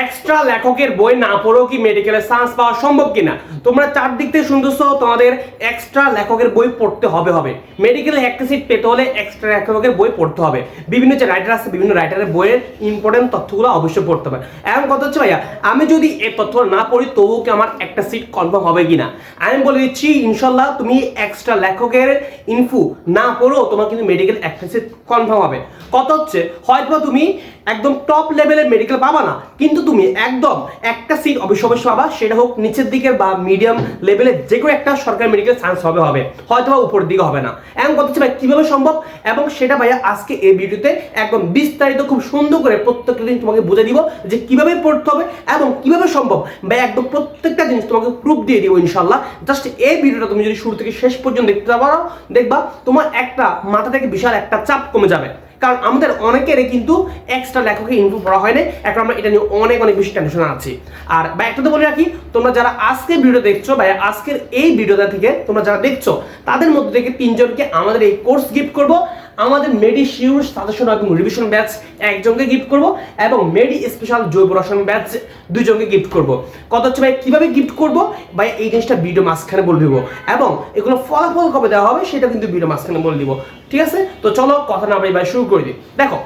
Extra লেখকের বই না পড়েও কি মেডিকেলে চান্স পাওয়া সম্ভব কিনা? তোমরা চারদিক থেকে শুনতেছো, তোমাদের এক্সট্রা লেখকের বই পড়তে হবে হবে। মেডিকেলে একটা সিট পেতে হলে এক্সট্রা লেখকের বই পড়তে হবে। বিভিন্ন যে রাইটার আছে, বিভিন্ন রাইটারের বইয়ের ইম্পর্টেন্ট তথ্যগুলো অবশ্যই পড়তে হবে। এমন কথা হচ্ছে, ভাইয়া, আমি যদি এই তথ্য না পড়ি, তবুও কি আমার একটা সিট কনফার্ম হবে কিনা? আমি বলে দিচ্ছি ইনশাল্লাহ তুমি এক্সট্রা লেখকের ইনফু না পড়েও তোমার কিন্তু মেডিকেল একটা সিট কনফার্ম হবে। কথা হচ্ছে হয়তো তুমি একদম টপ লেভেলের মেডিকেল পাবা না, কিন্তু তুমি একদম একটা সিট অবশ্যই অবশ্যই পাবা, সেটা হোক নিচের দিকে বা মিডিয়াম লেভেলের যে কোনো একটা সরকারি মেডিকেল চান্স হবে হবে। হয়তো বা উপরের দিকে হবে না। এমন কথা হচ্ছে কীভাবে সম্ভব? এবং সেটা ভাইয়া আজকে এই ভিডিওতে একদম বিস্তারিত খুব সুন্দর করে প্রত্যেকটা দিন তোমাকে বুঝে দিব যে কীভাবে পড়তে হবে এবং কীভাবে সম্ভব। ভাই একদম প্রত্যেকটা জিনিস তোমাকে প্রুফ দিয়ে দিব ইনশাল্লাহ জাস্ট এই ভিডিওটা তুমি যদি শুরু থেকে শেষ পর্যন্ত দেখতে পারো, দেখবা তোমার একটা মাথা থেকে বিশাল একটা চাপ কমে যাবে। কারণ আমাদের অনেকেরই কিন্তু এক্সট্রা লেখকে ইনফু করা হয় না এখন আমরা এটা নিয়ে অনেক অনেক বেশি টেনশন আছি। আর বা একটা তো বলে রাখি, তোমরা যারা আজকের ভিডিও দেখছ বা আজকের এই ভিডিওটা থেকে তোমরা যারা দেখছ, তাদের মধ্যে থেকে তিনজনকে আমাদের এই কোর্স গিফট করব। আমাদের মেডি শিউর সাজেশন এবং রিভিশন ব্যাচ একজনকে গিফট করব এবং মেডি স্পেশাল জৈব রসায়ন ব্যাচ দুইজনকে গিফট করব। কথা হচ্ছে ভাই, কীভাবে গিফট করব? ভাই, এই জিনিসটা ভিডিও মাঝখানে বলে দিব। এবং এগুলো ফলাফল কবে দেওয়া হবে সেটা কিন্তু ভিডিও মাঝখানে বলে দিব। ঠিক আছে? তো চলো কথা না ভাই ভাই, শুরু করে দিই। দেখো,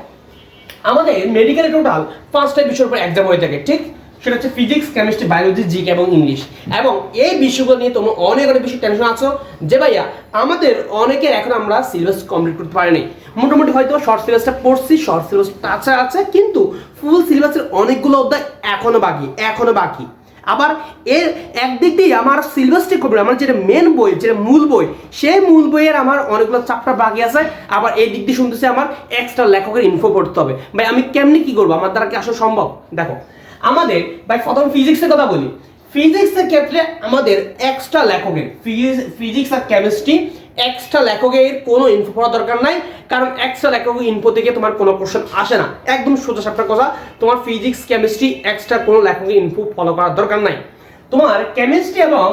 আমাদের মেডিকেলে টোটাল পাঁচটা বিষয়ের উপর এক্সাম হয়ে থাকে, ঠিক? সেটা হচ্ছে ফিজিক্স কেমিস্ট্রি বায়োলজি জিক এবং ইংলিশ এবং এই বিষয়গুলো নিয়ে তোমরা অনেক অনেক বেশি টেনশন আছো। যে ভাইয়া, আমাদের অনেকের এখন আমরা সিলেবাস কমপ্লিট করতে পারিনি। মোটামুটি হয়তো শর্ট সিলেবাসটা পড়ছি শর্ট সিলেবাস টাচা আছে, কিন্তু ফুল সিলেবাসের অনেকগুলো অধ্যায় এখনও বাকি এখনও বাকি। আবার এর একদিক দিয়ে আমার সিলেবাসটি করবে আমার যেটা মেন বই, যেটা মূল বই, সেই মূল বইয়ের আমার অনেকগুলো চাপটা বাকি আছে। আবার এই দিক দিয়ে শুনতেছি আমার এক্সট্রা লেখকের ইনফো পড়তে হবে। ভাই, আমি কেমনি কি করব? আমার দ্বারা কি আসলে সম্ভব? দেখো আমাদের ভাই প্রথম ফিজিক্সের কথা বলি। ফিজিক্সের ক্ষেত্রে আমাদের এক্সট্রা লেখকের ফিজিক্স আর কেমিস্ট্রি এক্সট্রা লেখকের কোনো ইনফো পড়া দরকার নাই, কারণ এক্সট্রা লেখকের ইনফো থেকে তোমার কোনো কোশ্চেন আসে না। একদম সোজা সাপটা কথা, তোমার ফিজিক্স কেমিস্ট্রি এক্সট্রা কোনো লেখকের ইনফো ফলো করার দরকার নাই। তোমার কেমিস্ট্রি এবং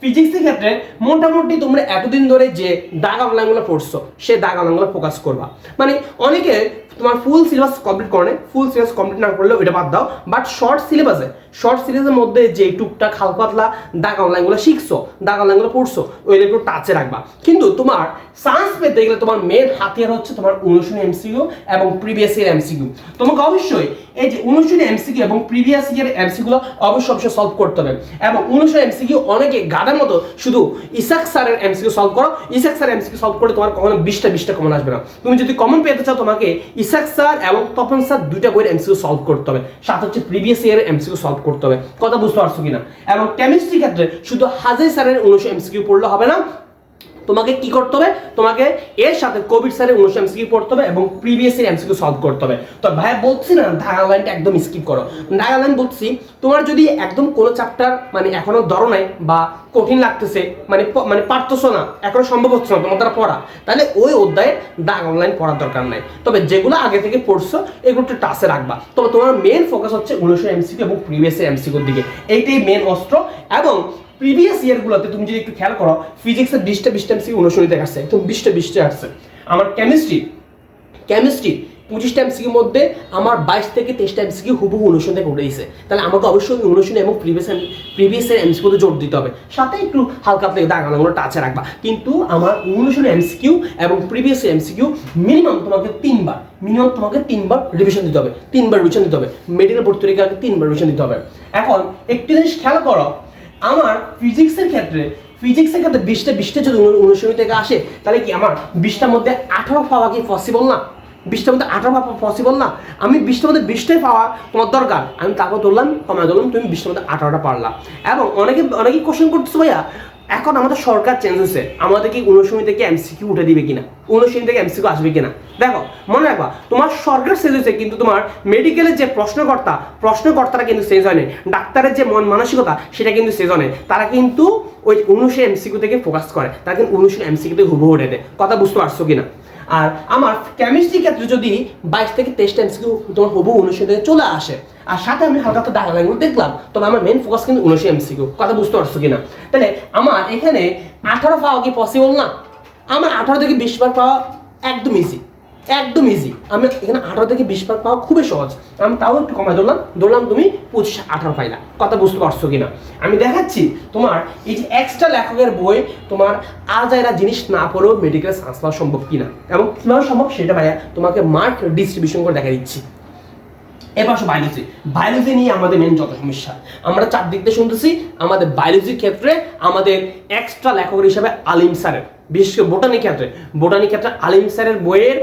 ফিজিক্সের ক্ষেত্রে মোটামুটি তোমরা এতদিন ধরে যে দাগ আনলাইনগুলো পড়ছো, সে দাগ আনলাইনগুলো ফোকাস করবা। মানে অনেকে তোমার ফুল সিলেবাস কমপ্লিট করে ফুল সিলেবাস কমপ্লিট না করলেও এটা বাদ দাও বাট শর্ট সিলেবাসে শর্ট সিলেবাসের মধ্যে যে টুকটাক হাল পাতলা দাগ অনলাইনগুলো শিখছো, দাগ অনলাইনগুলো পড়ছো, ওইগুলো একটু টাচে রাখবা। কিন্তু তোমার সায়েন্স পেতে গেলে তোমার মেন হাতিয়ার হচ্ছে তোমার অনুশীলনী এমসিকিউ এবং প্রিভিয়াস ইয়ার এমসিকিউ তোমাকে অবশ্যই এই যে অনুশীলনী এমসিকিউ এবং প্রিভিয়াস ইয়ার এমসিকিউগুলো অবশ্যই অবশ্যই সলভ করতে হবে। এবং অনুশীলনী এমসিকিউ অনেকে গাদার মতো শুধু ইসাক স্যারের এমসিকিউ সলভ করো, ইসাক স্যার এমসিকিউ সলভ করে তোমার কখনো বিশটা বিশটা কমন আসবে না। তুমি যদি কমন পেতে চাও তোমাকে ইসাক স্যার এবং তপন স্যার দুইটা বইয়ের এমসিকিউ সলভ করতে হবে। সাথে হচ্ছে প্রিভিয়াস ইয়ারের এমসিকিউ সলভ করতে হবে। কথা বুঝতে পারছ কিনা? এবং কেমিস্ট্রি ক্ষেত্রে শুধু হাজার স্যারের উনিশশো এমসিকিউ পড়লে হবে না তোমাকে কি করতে হবে? তোমাকে এর সাথে কোভিড স্যারের উনিশশো এমসিকিউ পড়তে হবে এবং প্রিভিয়াস এর এমসিকিউ সলভ করতে হবে। তো ভাই বলছি না ঢাকা লাইনটা একদম স্কিপ করো। ঢাকা লাইন বলছি, তোমার যদি একদম কোনো চ্যাপ্টার মানে এখনও ধরো নাই বা কঠিন লাগতেছে মানে মানে পারতেছো না, এখনও সম্ভব হচ্ছে না তোমার দ্বারা পড়া, তাহলে ওই অধ্যায়ে দাগ অনলাইন পড়ার দরকার নাই। তবে যেগুলো আগে থেকে পড়ছো, এগুলো একটু টাচে রাখবা। তবে তোমার মেন ফোকাস হচ্ছে উনিশশো এমসিকিউ এবং প্রিভিয়াস এর এমসিকিউর দিকে। এইটাই মেন অস্ত্র এবং প্রিভিয়াস ইয়ারগুলোতে তুমি যদি একটু খেয়াল করো ফিজিক্সের বিশটা বিশটা এমসিকিউ অনুসরিতে আসছে একদম বিশটা বিশটা আসছে। আমার কেমিস্ট্রি কেমিস্ট্রি পঁচিশটা এমসিকিউর মধ্যে আমার বাইশ থেকে তেইশটা এমসিকিউ হুবহু অনুসরণ থেকে উঠে গেছে। তাহলে আমাকে অবশ্যই অনুসরণ এবং প্রিভিয়াস প্রিভিয়াসের এমসিকিউতে জোর দিতে হবে। সাথে একটু হালকা থেকে দাগানোগুলো টাচে রাখবা। কিন্তু আমার অনুসরণ এমসিকিউ এবং প্রিভিয়াস এমসিকিউ মিনিমাম তোমাকে তিনবার মিনিমাম তোমাকে তিনবার রিভিশন দিতে হবে। তিনবার রিভিশন দিতে হবে। মেডিকেল ভর্তি তিনবার রিভিশন দিতে হবে। এখন একটি জিনিস খেয়াল করো আমার ফিজিক্সের ক্ষেত্রে ফিজিক্সের ক্ষেত্রে বিশটা বিশটা যদি অনুশীলনী থেকে আসে, তাহলে কি আমার বিশটার মধ্যে আঠারো পাওয়া কি পসিবল না? বিশটার মধ্যে আঠারো পাওয়া পসিবল না? আমি বিশটার মধ্যে বিশটাই পাওয়া তোমার দরকার। আমি তারপর ধরলাম কমায় ধরলাম, তুমি বিশটার মধ্যে আঠারোটা পারলা। এবং অনেকে, অনেকেই কোশ্চেন করতেছো, ভাইয়া এখন আমাদের সরকার চেঞ্জ হয়েছে। আমাদের কি অনুশীলনী থেকে এমসিকিউ উঠে দিবে কিনা? অনুশীলনী থেকে এমসিকিউ আসবে কিনা? দেখো, মনে রাখবা, তোমার সরকার চেঞ্জ হয়েছে, কিন্তু তোমার মেডিকেলের যে প্রশ্নকর্তা, প্রশ্নকর্তারা কিন্তু চেঞ্জ হয়নি। ডাক্তারের যে মন মানসিকতা, সেটা কিন্তু চেঞ্জ হয় তারা কিন্তু ওই উনিশশো এমসিকিউ থেকে ফোকাস করে। তারা কিন্তু উনিশশো এমসিকিউ থেকে হুবহু উঠে দেয়। কথা বুঝতে পারছ কিনা? আর আমার কেমিস্ট্রি ক্ষেত্রে যদি বাইশ থেকে তেইশটা এমসিকিউ তোমার হবু উনিশশো থেকে চলে আসে আর সাথে আমি হালকা তো দাগা দেখলাম। তবে আমার মেন ফোকাস কিন্তু উনিশশো এমসিকিউ কথা বুঝতে পারছ কিনা? তাহলে আমার এখানে আঠারো পাওয়া কি পসিবল না? আমার আঠারো থেকে বিশ বার পাওয়া একদম ইজি একদম ইজি আমি এখানে আঠারো থেকে বিশ মার্ক পাওয়া খুবই সহজ। আমি তাও একটু কমাই ধরলাম ধরলাম তুমি পঁচিশ আঠারো পাইলা, কথা বুঝতে পারছ কিনা? আমি দেখাচ্ছি তোমার এই যে এক্সট্রা লেখকের বই, তোমার আজাইরা জিনিস না পড়েও মেডিকেল সায়েন্স পাওয়া সম্ভব কিনা? এবং কীভাবে সম্ভব সেটা ভাইয়া তোমাকে মার্ক ডিস্ট্রিবিউশন করে দেখা দিচ্ছি। এবার আসো বায়োলজি বায়োলজি নিয়ে আমাদের মেন যত সমস্যা, আমরা চারদিক দিয়ে শুনতেছি, আমাদের বায়োলজির ক্ষেত্রে আমাদের এক্সট্রা লেখক হিসাবে আলিম স্যারের, বিশেষ করে বোটানি ক্ষেত্রে। বোটানি ক্ষেত্রে আলিম স্যারের বইয়ের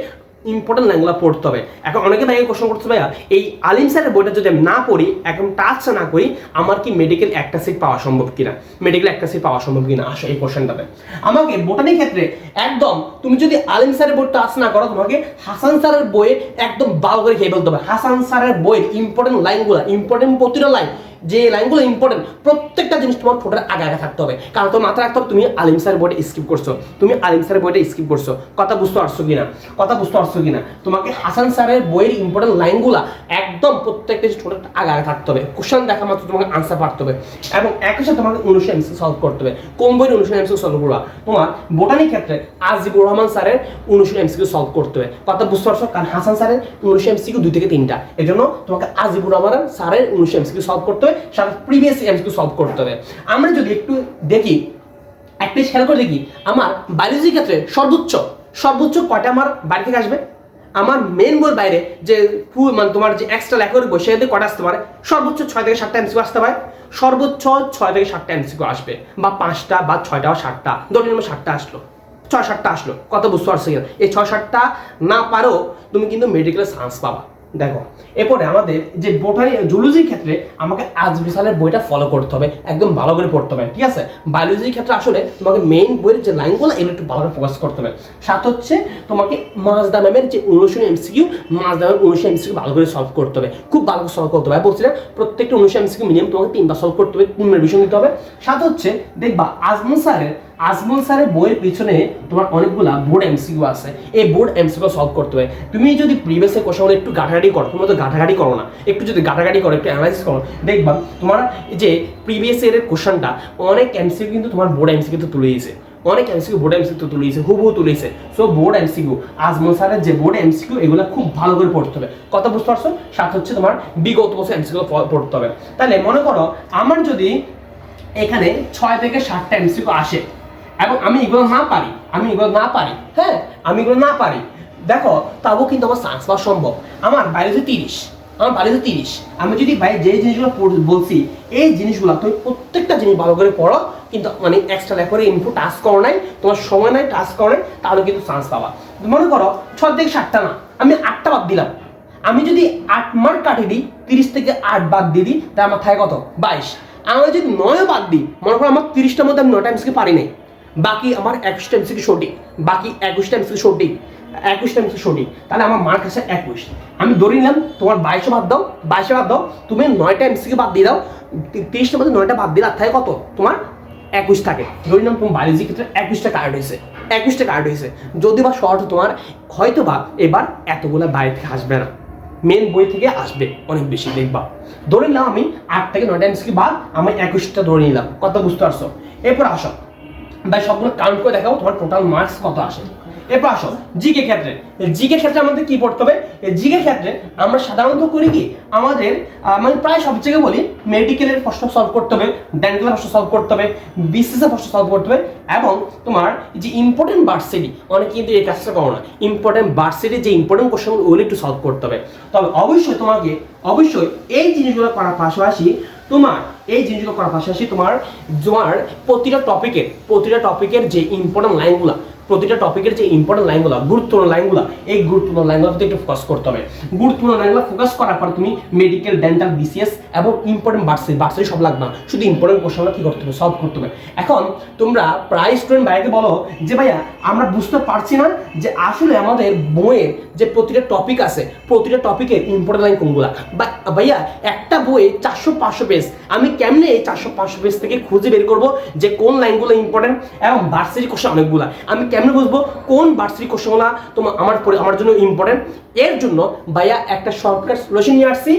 ইম্পর্টেন্ট লাইনগুলো পড়তে হবে। এখন অনেকে ভাইকে কোশ্চেন করতে ভাইয়া, এই আলিম স্যারের বইটা যদি না পড়ি, একদম টাচ না করি, আমার কি মেডিকেল একটা সিট পাওয়া সম্ভব কিনা? মেডিকেল একটা সিট পাওয়া সম্ভব কিনা? আসো এই কোশ্চেনটাতে আমাকে বোটানি ক্ষেত্রে একদম তুমি যদি আলিম স্যারের বই টাচ না করো, তোমাকে হাসান স্যারের বইয়ে একদম ভালো করে খেয়ে ফেলতে হবে। হাসান স্যারের বইয়ের ইম্পর্টেন্ট লাইনগুলো ইম্পর্টেন্ট প্রতিটা লাইন যে লাইনগুলো ইম্পর্টেন্ট প্রত্যেকটা জিনিস তোমার ঠোঁটের আগে আগে থাকতে হবে। কারণ তোমার মাথায় রাখতে হবে, তুমি আলিম স্যারের বইটা স্কিপ করছ। তুমি আলিম স্যারের বইটা স্কিপ করছ। কথা বুঝতে পারছ কিনা? কথা বুঝতে পারছ কিনা? তোমাকে হাসান স্যারের বইয়ের ইম্পর্টেন্ট লাইনগুলো একদম প্রত্যেকটা জিনিস ঠোঁটের আগে আগে থাকতে হবে। কোশ্চেন দেখা মাত্র তোমাকে আনসার পারতে হবে। এবং একই সাথে তোমাকে অনুষ্ঠিত এমসি সলভ করতে হবে। কোন বইয়ের অনুষ্ঠিত এমসি সলভ করবা? তোমার বোটানি ক্ষেত্রে আজিবুর রহমান স্যারের অনুষ্ঠিত এমসিকিউ সলভ করতে হবে। কথা বুঝতে পারছ? কারণ হাসান স্যারের অনুষ্ঠিত এমসিকিউ দুই থেকে তিনটা। এজন্য তোমাকে আজিবুর রহমান স্যারের অনুষ্ঠিত এমসিকিউ সলভ করতে হবে সাথে প্রিভিয়াস এমসিকিউ সলভ করতে হবে। আমরা যদি একটু দেখি একটা খেয়াল করে দেখি, আমার বায়োলজি ক্ষেত্রে সর্বোচ্চ সর্বোচ্চ কয়টা আমার বাড়ি থেকে আসবে? আমার মেন বইয়ের বাইরে যে মানে তোমার যে এক্সট্রা লেখার বই সেটাতে কটা আসতে পারে? সর্বোচ্চ ছয় থেকে সাতটা এমসিকিউ আসতে পারে। সর্বোচ্চ ছয় থেকে সাতটা এমসিকিউ আসবে, বা পাঁচটা, বা ছয়টা বা সাতটা ধরে নিলাম সাতটা আসলো, ছয় সাতটা আসলো, কত বুঝতে পারছ এই ছয় সাতটা না পারো, তুমি কিন্তু মেডিকেল সায়েন্স পাবা। দেখো, এরপরে আমাদের যে বোটানি জুলজির ক্ষেত্রে আমাকে আজবি সালের বইটা ফলো করতে হবে, একদম ভালো করে পড়তে হবে, ঠিক আছে? বায়োলজির ক্ষেত্রে আসলে তোমাকে মেইন বইয়ের যে লাইনগুলো এগুলো একটু ভালো করে ফোকাস করতে হবে। সাথে হচ্ছে তোমাকে মাজদা ম্যামের যে অনুশীলন এমসিকিউ মাজদা ম্যামের অনুশীলন এমসিকিউ ভালো করে সলভ করতে হবে, খুব ভালো করে সলভ করতে হবে। বলছিলাম, প্রত্যেকটা অনুশীলন এমসিকিউ মিনিমাম তোমাকে তিনবার সলভ করতে হবে পূর্ণ রিভিশন দিতে হবে। সাথে হচ্ছে, দেখবা, আজমল স্যারের আজমল স্যারের বইয়ের পিছনে তোমার অনেকগুলা বোর্ড এমসিকিউ আছে এই বোর্ড এমসিকিউ সলভ করতে হবে তুমি যদি প্রিভিয়াসের কোশ্চেনগুলো একটু গাঁটাগাটি করো তুমি তো গাঁটাগাটি করো না একটু যদি গাঁটাগাটি করো একটু অ্যানালাইসিস করো দেখবা তোমার যে প্রিভিয়াস ইয়ারের কোশ্চেনটা অনেক এমসিকিউ কিন্তু তোমার বোর্ড এমসিকিউ তো তুলে দিয়েছে অনেক এমসিকিউ বোর্ড এমসিকিউ তো তুলেছে হুবহু তুলেছে সো বোর্ড এমসিকিউ আজমল স্যারের যে বোর্ড এমসিকিউ এগুলো খুব ভালো করে পড়তে হবে কথা বুঝতে পারছ সাথে হচ্ছে তোমার বিগত বছর এমসিকিউ পড়তে হবে তাহলে মনে করো আমার যদি এখানে ছয় থেকে সাতটা এমসিকিউ আসে এবং আমি এগুলো না পারি, আমি এগুলো না পারি হ্যাঁ আমি এগুলো না পারি। দেখো, তাও কিন্তু আমার সায়েন্স পাওয়া সম্ভব। আমার বায়োলজি তিরিশ, আমার বায়োলজি তিরিশ, আমি যদি বাইরে যে জিনিসগুলো বলছি, এই জিনিসগুলো তুমি প্রত্যেকটা জিনিস ভালো করে পড়ো, কিন্তু মানে এক্সট্রা করে ইনপুট টাচ করো নাই, তোমার সময় নাই টাচ করো নাই, তাহলে কিন্তু চান্স পাবা। মনে করো, ছয় থেকে সাতটা না, আমি আটটা বাদ দিলাম। আমি যদি আট মার্ক কাটিয়ে দিই, তিরিশ থেকে আট বাদ দিয়ে দিই, তাহলে আমার থাকে কত? বাইশ। আমি যদি নয় বাদ দিই, মনে করো আমার তিরিশটার মধ্যে আমি নয়টা এমসিকে পারি নাই। বাকি আমার একুশটা এমসিকে সঠিক বাকি একুশটা এমসিকে সঠিক একুশটা এমসিকে সঠিক তাহলে আমার মার্ক আছে একুশ। আমি ধরে নিলাম তোমার বাইশে বাদ দাও বাইশে বাদ দাও, তুমি নয়টা এমসিকে বাদ দিয়ে দাও, তি- তিরিশটার মধ্যে নয়টা বাদ দিলে থাকে কত? তোমার একুশ থাকে। ধরে নিলাম তোমার বায়োলজি ক্ষেত্রে একুশটা কার্ড হয়েছে। একুশটা কার্ড হয়েছে। যদি বা শর্ট তোমার হয়তো বা এবার এতগুলো বাইরে থেকে আসবে না। মেন বই থেকে আসবে, অনেক বেশি দেখবা। ধরে নিলাম আমি আট থেকে নয়টা এমসিকি বাদ, আমি একুশটা ধরে নিলাম। কত বুঝতে পারছ? এরপর আসো। ভাই, সবগুলো কাউন্ট করে দেখাও তোমার টোটাল মার্কস কত আসে। এরপর আসো জিকে ক্ষেত্রে। জিকে ক্ষেত্রে আমাদের কি পড়তে হবে? জিকে ক্ষেত্রে আমরা সাধারণত করি কি? আমাদের মানে প্রায় সব জায়গায় বলি মেডিকেলের প্রশ্ন সলভ করতে হবে ডেন্টালের প্রশ্ন সলভ করতে হবে বিসিএসের প্রশ্ন সলভ করতে হবে, এবং তোমার যে ইম্পর্টেন্ট বার্সিটি অনেকে কিন্তু এই কাজটা করো না। ইম্পর্টেন্ট বার্সিটি যে ইম্পর্টেন্ট কোশ্চেন ওগুলো একটু সলভ করতে হবে। তবে অবশ্যই তোমাকে, অবশ্যই এই জিনিসগুলো করার পাশাপাশি তোমার এই জিনিসগুলো করার পাশাপাশি তোমার তোমার প্রতিটা টপিকের প্রতিটা টপিকের যে ইম্পর্টেন্ট লাইনগুলো প্রতিটা টপিকের যে ইম্পর্টেন্ট লাইনগুলো গুরুত্বপূর্ণ লাইনগুলো এই গুরুত্বপূর্ণ লাইনগুলো একটু ফোকাস করতে হবে। গুরুত্বপূর্ণ লাইনগুলো ফোকাস করার পর তুমি medical dental B C S এবং ইম্পর্টেন্ট বার্সি বার্সি সব লাগবে না। শুধু ইম্পর্টেন্ট কোশ্চেনগুলো কি করতে হবে? সলভ করতে হবে। এখন তোমরা প্রায় স্টুডেন্ট ভাইকে বলো যে, ভাইয়া, আমরা বুঝতে পারছি না যে আসলে আমাদের বইয়ের যে প্রতিটা টপিক আছে, প্রতিটা টপিকের ইম্পর্টেন্ট লাইন কোনগুলা? ভাইয়া, একটা বইয়ে চারশো পাঁচশো পেজ আমি কেমনে এই চারশো পাঁচশো পেজ থেকে খুঁজে বের করব যে কোন লাইনগুলো ইম্পর্টেন্ট এবং বার্সিটি কোশ্চেন অনেকগুলা? আমি কেমনে বুঝব? কোন বার্সিটি কোশ্চেনগুলো তোমার আমার আমার জন্য ইম্পর্টেন্ট এর জন্য ভাইয়া একটা শর্টকাট সলিউশন নিয়ে আসছি।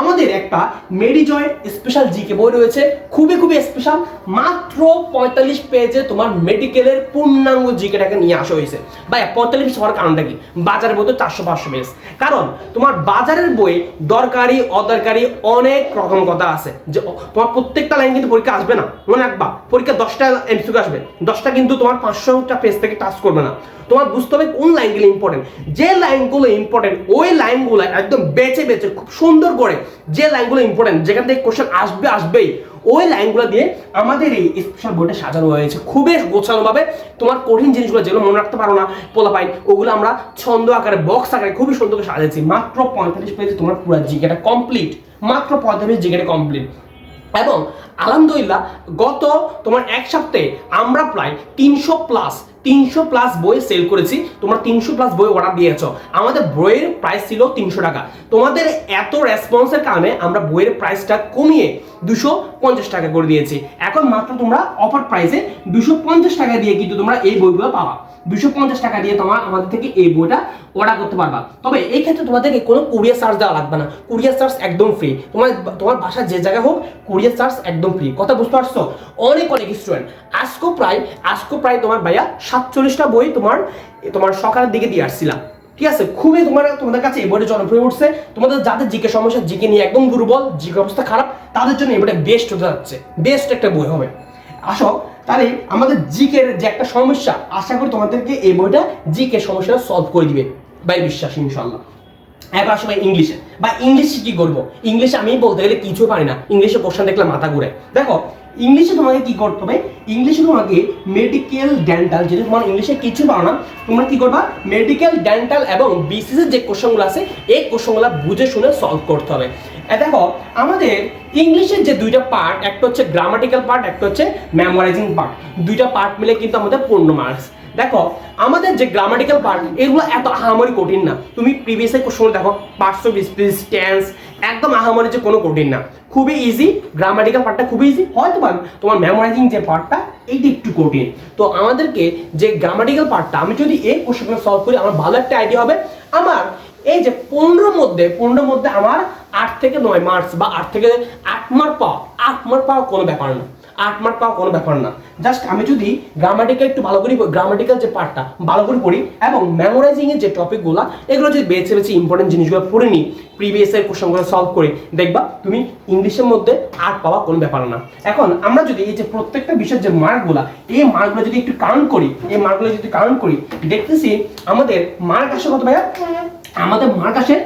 আমাদের একটা মেডিজয় স্পেশাল জিকে বই রয়েছে। খুবই খুবই স্পেশাল মাত্র পঁয়তাল্লিশ পেজে তোমার মেডিকেলের পূর্ণাঙ্গ জিকেটাকে নিয়ে আসা হয়েছে। ভাইয়া, পঁয়তাল্লিশ হওয়ার কারণটা কি? বাজারের বই তো চারশো পাঁচশো পেজ কারণ তোমার বাজারের বই দরকারি, অদরকারি অনেক রকম কথা আছে। যে তোমার প্রত্যেকটা লাইন কিন্তু পরীক্ষা আসবে না। মনে রাখবা, পরীক্ষা দশটা এমসিকিউ আসবে। দশটা কিন্তু তোমার পাঁচশোটা পেজ থেকে টাচ করবে না। তোমার বুঝতে হবে কোন লাইনগুলো ইম্পর্টেন্ট যে লাইনগুলো ইম্পর্টেন্ট ওই লাইনগুলো একদম বেছে বেছে, খুব সুন্দর করে যে লাইনগুলো ইম্পর্টেন্ট যেখান থেকে কোশ্চেন আসবে, আসবেই, ওই লাইনগুলো দিয়ে আমাদের এই স্পেশাল বইটা সাজানো হয়েছে। খুবই গোছানোভাবে তোমার কঠিন জিনিসগুলো যেগুলো মনে রাখতে পারো না পোলা পাই ওগুলো আমরা ছন্দ আকারে বক্স আকারে খুবই সুন্দর করে সাজাচ্ছি। মাত্র পঁয়তাল্লিশ পেজে তোমার পুরো জিকেটা কমপ্লিট মাত্র পঁয়তাল্লিশ জিকেটা কমপ্লিট এবং আলহামদুলিল্লাহ, গত তোমার এক সপ্তাহে আমরা প্রায় তিনশো প্লাস তিনশো প্লাস বই সেল করেছি। তোমরা তিনশো প্লাস বই অর্ডার দিয়েছ। আমাদের বইয়ের প্রাইস ছিল তিনশো টাকা। তোমাদের এত রেসপন্সের কারণে আমরা বইয়ের প্রাইসটা কমিয়ে দুশো পঞ্চাশ টাকা করে দিয়েছি। এখন মাত্র তোমরা অফার প্রাইসে দুশো পঞ্চাশ টাকা দিয়ে কিন্তু তোমরা এই বইগুলো পাবা। দুশো পঞ্চাশ টাকা দিয়ে তোমার আমাদের থেকে এই বইটা অর্ডার করতে পারবা। তবে এই ক্ষেত্রে তোমাদেরকে কোনো কুরিয়ার চার্জ দেওয়া লাগবে না। কুরিয়ার চার্জ একদম ফ্রি তোমার তোমার বাসা যে জায়গায় হোক কুরিয়ার চার্জ একদম ফ্রি কথা বুঝতে পারছ? অনেক অনেক স্টুডেন্ট আজকো প্রায় আজকো প্রায় তোমার ভাইয়া সাতচল্লিশটা বই তোমার তোমার সকালের দিকে দিয়ে আসছিলাম ঠিক আছে? খুবই তোমার, তোমাদের কাছে এই বইটা জনপ্রিয় উঠছে। তোমাদের যাদের জিকে সমস্যা, জিকে নিয়ে একদম দুর্বল, জিকে অবস্থা খারাপ, তাদের জন্য এই বইটা বেস্ট হতে যাচ্ছে। বেস্ট একটা বই হবে। আসো, তাহলে আমাদের জিকের যে একটা সমস্যা, আশা করি তোমাদেরকে এই বইটা জিকে সমস্যাটা সলভ করে দিবে বাই বিশ্বাস ইনশাল্লাহ এবার আসো ভাই ইংলিশে বা ইংলিশে কি করব? ইংলিশে আমি বলতে গেলে কিছু পারি না। ইংলিশে কোশ্চেন দেখলে মাথা ঘুরে। দেখো ইংলিশে তোমাকে কি করতে হবে? ইংলিশে তোমাকে মেডিকেল ডেন্টাল যেটা তোমার ইংলিশে কিছু পারো না, তোমরা কি করবা? মেডিকেল ডেন্টাল এবং বিসিএস এর যে কোশ্চেনগুলো আছে, এই কোশ্চেনগুলো বুঝে শুনে সলভ করতে হবে। দেখো, আমাদের ইংলিশের যে দুইটা পার্ট একটা হচ্ছে গ্রামাটিক্যাল পার্ট একটা হচ্ছে মেমোরাইজিং পার্ট দুইটা পার্ট মিলে কিন্তু আমাদের পূর্ণ মার্কস দেখো, আমাদের যে গ্রামাটিক্যাল পার্ট এগুলো এত আহামরি কঠিন না। তুমি প্রিভিয়াস কোশ্চেন দেখো পার্টস অফ স্পিচ টেন্স একদম আহামরি যে কোনো কঠিন না। খুবই ইজি গ্রামাটিক্যাল পার্টটা খুবই ইজি হয়তো পার তোমার মেমোরাইজিং যে পার্টটা এইটা একটু কঠিন। তো আমাদেরকে যে গ্রামাটিক্যাল পার্টটা আমি যদি এই কোশ্চেনগুলো সলভ করি, আমার ভালো একটা আইডিয়া হবে। আমার এই যে পনেরোর মধ্যে পনেরোর মধ্যে আমার আট থেকে নয় মার্কস বা আট থেকে আট মার্ক পাওয়া, আট মার্ক পাওয়া কোনো ব্যাপার না। আট মার্ক পাওয়া কোনো ব্যাপার না। জাস্ট আমি যদি গ্রামাটিক্যাল একটু ভালো করে গ্রামাটিক্যাল যে পার্টটা ভালো করে পড়ি এবং মেমোরাইজিং এর যে টপিকগুলো এগুলো যদি বেছে বেছে ইম্পর্টেন্ট জিনিসগুলো পড়ে নিই প্রিভিয়াস এর কোশ্চেনগুলো সলভ করে, দেখবা তুমি ইংলিশের মধ্যে আট পাওয়া কোনো ব্যাপার না। এখন আমরা যদি এই যে প্রত্যেকটা বিষয়ের যে মার্কগুলো এই মার্কগুলো যদি একটু কাউন্ট করি, এই মার্কগুলো যদি কাউন্ট করি, দেখতেছি আমাদের মার্ক আসে কত ভাইয়া? আমাদের মার্ক আসে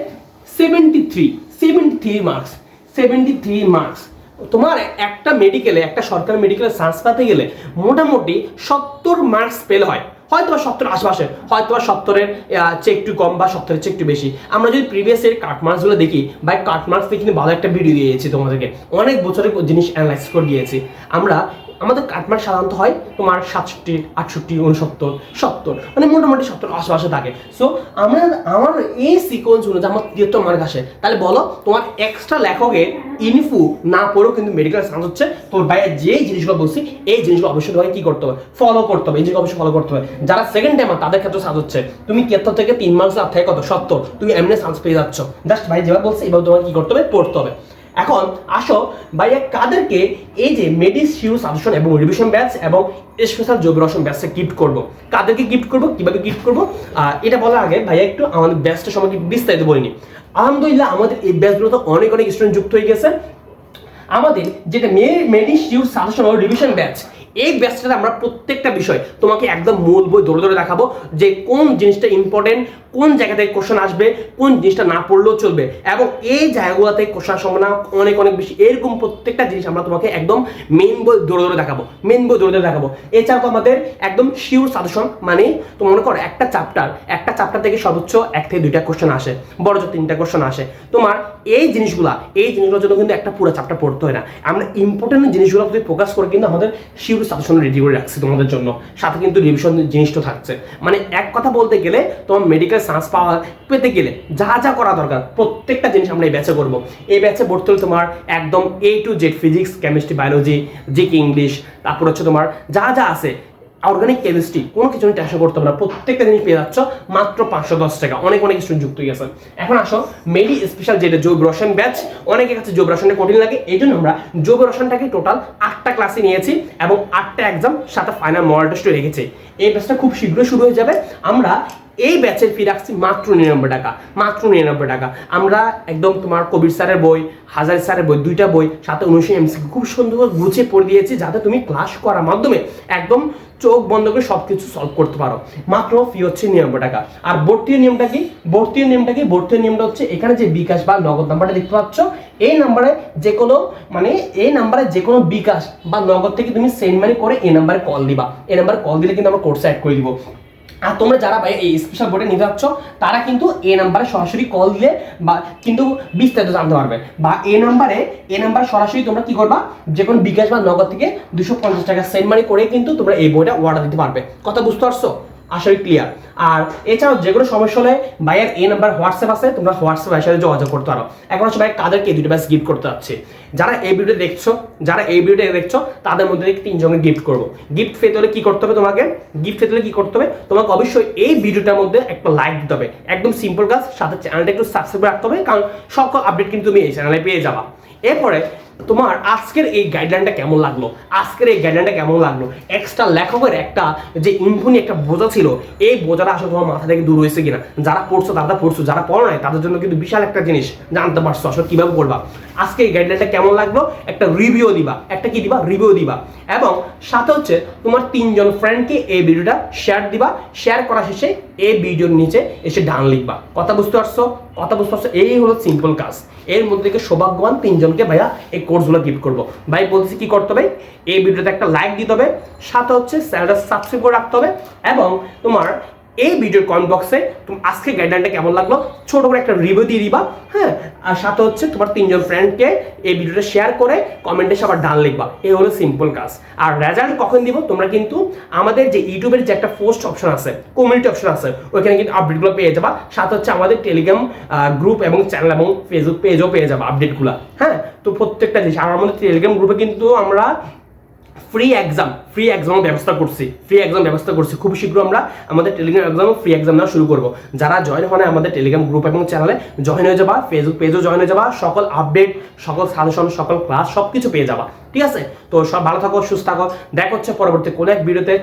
seventy three seventy three marks seventy three marks তোমার একটা মেডিকেলে একটা সরকারি মেডিকেলে চান্স পেতে গেলে মোটামুটি সত্তর মার্কস পেলে হয়। হয়তো সত্তর আশেপাশে হয়তো বা সত্তরের চেয়ে একটু কম বা সত্তরের চেয়ে একটু বেশি। আমরা যদি প্রিভিয়াস এর কাট মার্কসগুলো দেখি বা কাট মার্কস দিয়ে কিন্তু ভালো একটা ভিডিও দিয়েছি তোমাদেরকে। অনেক বছরের জিনিস অ্যানালাইজ করে দিয়েছি। আমরা আমাদের কাটমার্ক সাধারণত হয় তোমার সাতষট্টি, আটষট্টি, উনসত্তর, সত্তর। মানে মোটামুটি সত্তর আশেপাশে থাকে। সো আমরা, আমার এই সিকোয়েন্স অনুযায়ী আমার তিয়াত্তর মার্ক আসে। তাহলে বলো, তোমার এক্সট্রা লেখকের ইনফু না পড়েও কিন্তু মেডিকেল সায়েন্স হচ্ছে। তোর বাইরে যে জিনিসগুলো বলছি, এই জিনিসগুলো অবশ্যই তোমাকে কী করতে হবে? ফলো করতে হবে। এই জিনিসগুলো অবশ্যই ফলো করতে হবে। যারা সেকেন্ড টাইমার তাদের ক্ষেত্রে সাজ হচ্ছে। তুমি তিয়াত্তর থেকে তিন মার্কস আর থেকে কত? সত্তর। তুমি এমনি চান্স পেয়ে যাচ্ছ। জাস্ট ভাই যেভাবে বলছে, এভাবে তোমাকে কি করতে হবে? পড়তে হবে। এখন আসো, ভাইয়া, কাদেরকে এই যে মেডিস শিউ সাজেশন এবং রিভিশন ব্যাচ এবং স্পেশাল যোগ রসম ব্যাচটা গিফট করব? কাদেরকে গিফট করব? কীভাবে গিফট করব? এটা বলার আগে ভাইয়া, একটু আমাদের ব্যাচটা সম্পর্কে বিস্তারিত বলিনি আলহামদুলিল্লাহ, আমাদের এই ব্যাচগুলোতে অনেক অনেক স্টুডেন্ট যুক্ত হয়ে গেছে। আমাদের যেটা মে মেডিস শিউ সাজেশন ও রিভিশন ব্যাচ এই ব্যাচটাতে আমরা প্রত্যেকটা বিষয় তোমাকে একদম মূল বই ধরে ধরে দেখাবো যে কোন জিনিসটা ইম্পর্টেন্ট কোন জায়গা থেকে কোশ্চেন আসবে, কোন জিনিসটা না পড়লেও চলবে। এবং এই জায়গাগুলোতে কোশ্চেন সম্ভাবনা অনেক অনেক বেশি। এরকম প্রত্যেকটা জিনিস আমরা তোমাকে একদম মেন বই ধরে ধরে দেখাবো। মেন বই ধরে ধরে দেখাবো। এছাড়াও আমাদের একদম শিওর সাজেশন মানে তো মনে করো একটা চ্যাপ্টার একটা চ্যাপ্টার থেকে সর্বোচ্চ এক থেকে দুইটা কোশ্চেন আসে, বড় তিনটা কোশ্চেন আসে। তোমার এই জিনিসগুলা, এই জিনিসগুলোর জন্য কিন্তু একটা পুরো চ্যাপ্টার পড়তে হয় না। আমরা ইম্পর্টেন্ট জিনিসগুলো যদি ফোকাস করে কিন্তু আমাদের শিওর সাজেশন রেডি করে রাখছি তোমাদের জন্য। সাথে কিন্তু রিভিশন জিনিসটা থাকছে। মানে এক কথা বলতে গেলে তোমার মেডিকেল সায়েন্স পাওয়া পেতে গেলে যা যা করা দরকার, প্রত্যেকটা জিনিস আমরা এই ব্যাচে করব। এই ব্যাচে ভর্তি হলে তোমার একদম A to Z physics chemistry biology G K English তারপর হচ্ছে তোমার যা যা আছে অর্গানিক কেমিস্ট্রি কোনো কিছু নিয়ে করতে হবে না। প্রত্যেকটা জিনিস পেয়ে যাচ্ছ, মাত্র পাঁচশো দশ টাকা। অনেক অনেক স্টুডেন্ট যুক্ত হয়ে গেছে এখন আসো মেডি স্পেশাল যেটা জৈব রসায়ন ব্যাচ অনেকের কাছে জৈব রসায়নটা কঠিন লাগে, এই জন্য আমরা জৈব রসায়নটাকে টোটাল আটটা ক্লাসে নিয়েছি এবং আটটা এক্সাম সাথে ফাইনাল মডেল টেস্টও রেখেছে। এই ব্যাচটা খুব শীঘ্রই শুরু হয়ে যাবে। আমরা এই ব্যাচের ফি রাখছি মাত্র নিরানব্বই টাকা, মাত্র নিরানব্বই টাকা। আমরা একদম তোমার কবির স্যারের বই, হাজার স্যারের বই, দুইটা বই, সাথে উনিশশো এমসি খুব সুন্দর করে গুছিয়ে পড়ে দিয়েছি যাতে তুমি ক্লাস করার মাধ্যমে একদম চোখ বন্ধ করে সব কিছু সলভ করতে পারো। মাত্র ফি হচ্ছে নিরানব্বই টাকা। আর ভর্তির নিয়মটা কি? ভর্তির নিয়মটা কি? ভর্তির নিয়মটা হচ্ছে এখানে যে বিকাশ বা নগদ নাম্বারটা দেখতে পাচ্ছ, এই নাম্বারে যে কোনো মানে এই নাম্বারে যে কোনো বিকাশ বা নগদ থেকে তুমি সেন্ড মানি করে এই নাম্বারে কল দিবা। এই নাম্বারে কল দিলে কিন্তু আমরা কোর্স অ্যাড করে দিব। আর তোমরা যারা ভাই এই স্পেশাল বোর্ডে নিতে যাচ্ছ, তারা কিন্তু এ নাম্বারে সরাসরি কল দিলে বা কিন্তু বিস্তারিত জানতে পারবে। বা এ নাম্বারে এ নাম্বার সরাসরি তোমরা কি করবা? যে কোনো বিকাশ বা নগদ থেকে দুশো পঞ্চাশ টাকা সেন্ড মানি করে কিন্তু তোমরা এই বইটা অর্ডার দিতে পারবে। কথা বুঝতে পারছ? করি ক্লিয়ার আর এছাড়াও যে কোনো সমস্যা হলে ভাইয়ের এই নাম্বার হোয়াটসঅ্যাপ আছে, তোমরা হোয়াটসঅ্যাপ ভাইয়ের সাথে যোগাযোগ করতে পারো। এখন হচ্ছে ভাই কাদেরকে দুটো ব্যাস গিফট করতে যাচ্ছে? যারা এই ভিডিও দেখছ, যারা এই ভিডিওটা দেখছ, তাদের মধ্যে থেকে তিনজনকে গিফট করব। গিফট পেতে হলে কি করতে হবে তোমাকে? গিফট পেতে হলে কি করতে হবে? তোমাকে অবশ্যই এই ভিডিওটার মধ্যে একটা লাইক দিতে হবে। একদম সিম্পল কাজ, সাথে চ্যানেলটা একটু সাবস্ক্রাইব রাখতে হবে, কারণ সকল আপডেট কিন্তু তুমি এই চ্যানেলে পেয়ে যাবা। এরপরে তোমার আজকের এই গাইডলাইনটা কেমন লাগল? আজকের এই গাইডলাইনটা কেমন লাগল? এক্সট্রা লেখকের একটা যে ইনফুনি একটা বোঝা ছিল, এই বোঝাটা আসলে তোমার মাথা থেকে দূর হয়েছে কিনা? যারা পড়ছো, তারা পড়ছো, যারা পড়ো নাই, তাদের জন্য কিন্তু বিশাল একটা জিনিস জানতে পারছ আসলে কীভাবে পড়বা। আজকে এই গাইডলাইনটা কেমন লাগল? একটা রিভিউ দিবা। একটা কি দিবা? রিভিউ দিবা। এবং সাথে হচ্ছে তোমার তিনজন ফ্রেন্ডকে এই ভিডিওটা শেয়ার দিবা। শেয়ার করা শেষে এই ভিডিওর নিচে এসে ডান লিখবা। কথা বুঝতে পারছ? কথা বুঝতে পারছ? এই হলো সিম্পল কাজ। এর মধ্যে থেকে সৌভাগ্যবান তিনজনকে ভাইয়া এই কোর্সগুলো গিফট করব। ভাই বলতেছি কি করতে হবে? এই ভিডিওতে একটা লাইক দিতে হবে, সাথে হচ্ছে চ্যানেলটা সাবস্ক্রাইব করে রাখতে হবে এবং তোমার এই ভিডিওর কমেন্ট বক্সে তুমি আজকে গাইডলাইনটা কেমন লাগল? ছোট করে একটা রিভিউ দিয়ে দিবা হ্যাঁ? আর সাথে হচ্ছে তোমার তিনজন ফ্রেন্ডকে এই ভিডিওটা শেয়ার করে কমেন্টে সবার ডান লিখবা। এই হলো সিম্পল কাজ। আর রেজাল্ট কখন দিব? তোমরা কিন্তু আমাদের যে ইউটিউবের যে একটা পোস্ট অপশন আছে কমিউনিটি অপশন আছে, ওইখানে কিন্তু আপডেটগুলো পেয়ে যাবা। সাথে হচ্ছে আমাদের টেলিগ্রাম গ্রুপ এবং চ্যানেল এবং ফেসবুক পেজও পেয়ে যাবা আপডেটগুলো হ্যাঁ? তো প্রত্যেকটা জিনিস, আর আমাদের টেলিগ্রাম গ্রুপে কিন্তু আমরা ফ্রি এক্সাম ফ্রি এক্সামের ব্যবস্থা করছি ফ্রি এক্সাম ব্যবস্থা করছি। খুব শীঘ্র আমরা আমাদের টেলিগ্রাম এক্সামও ফ্রি এক্সাম দেওয়া শুরু করব। যারা জয়েন হয় আমাদের টেলিগ্রাম গ্রুপ এবং চ্যানেলে জয়েন হয়ে যাবা ফেসবুক পেজও জয়েন হয়ে যাবা, সকল আপডেট সকল সাজেশন সকল ক্লাস সব কিছু পেয়ে যাবা। ঠিক আছে? তো সব ভালো থাকো, সুস্থ থাকো। দেখা হচ্ছে পরবর্তী কোনো এক ভিডিওতে